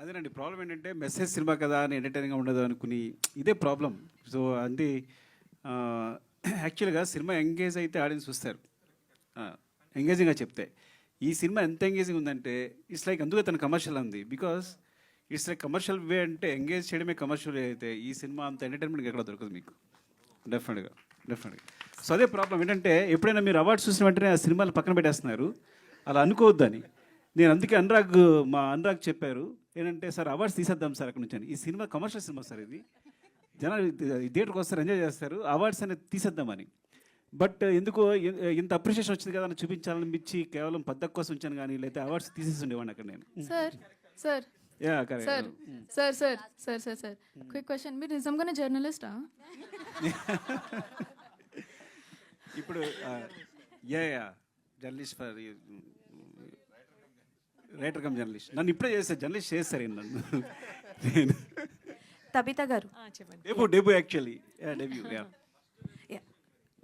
అదేనండి ప్రాబ్లం ఏంటంటే message cinema కదా అని ఎంటర్టైనింగ్గా ఉండదు అనుకుని ఇదే ప్రాబ్లం సో అంటే యాక్చువల్గా సినిమా ఎంగేజ్ అయితే ఆడియన్స్ చూస్తారు. ఎంగేజింగ్గా చెప్తే. ఈ సినిమా ఎంత ఎంగేజింగ్ ఉందంటే ఇట్స్ లైక్ అందుకే తన కమర్షియల్ ఉంది because it's like commercial way అంటే ఎంగేజ్ చేయడమే కమర్షియల్ అయితే ఈ సినిమా అంత ఎంటర్టైన్మెంట్ ఎక్కడ దొరకదు మీకు. డెఫినెట్గా డెఫినెట్గా సో అదే ప్రాబ్లం ఏంటంటే ఎప్పుడైనా మీరు అవార్డ్స్ చూసిన వెంటనే ఆ సినిమాలు పక్కన పెట్టేస్తున్నారు. అలా అనుకోవద్దని. నేను అందుకే అనురాగ్ మా అనురాగ్ చెప్పారు ఏంటంటే సార్ అవార్డ్స్ తీసేద్దాం సార్ అక్కడ నుంచి. అని. ఈ సినిమా కమర్షియల్ సినిమా సార్ ఇది. జనాలు థియేటర్కి వస్తారు ఎంజాయ్ చేస్తారు అవార్డ్స్ అనేది తీసేద్దామని. బట్ ఎందుకో ఇంత అప్రిషియేషన్ వచ్చింది కదా అని చూపించాలనిపించి కేవలం పద్దకు కోసం ఉంచాను కానీ లేకపోతే అవార్డ్స్ తీసేసి ఉండేవాడిని అక్కడ నేను. Sir sir. Yeah sir correct. Sir sir sir sir sir quick question మీరు నిజంగానే జర్నలిస్టా ఇప్పుడు yeah yeah. Journalist for writer come journalist నన్ను ఇప్పుడే చేస్తారు జర్నలిస్ట్ చేస్తారు నన్ను. నేను తబిత గారు. చెప్పండి. Debut debut actually debut yeah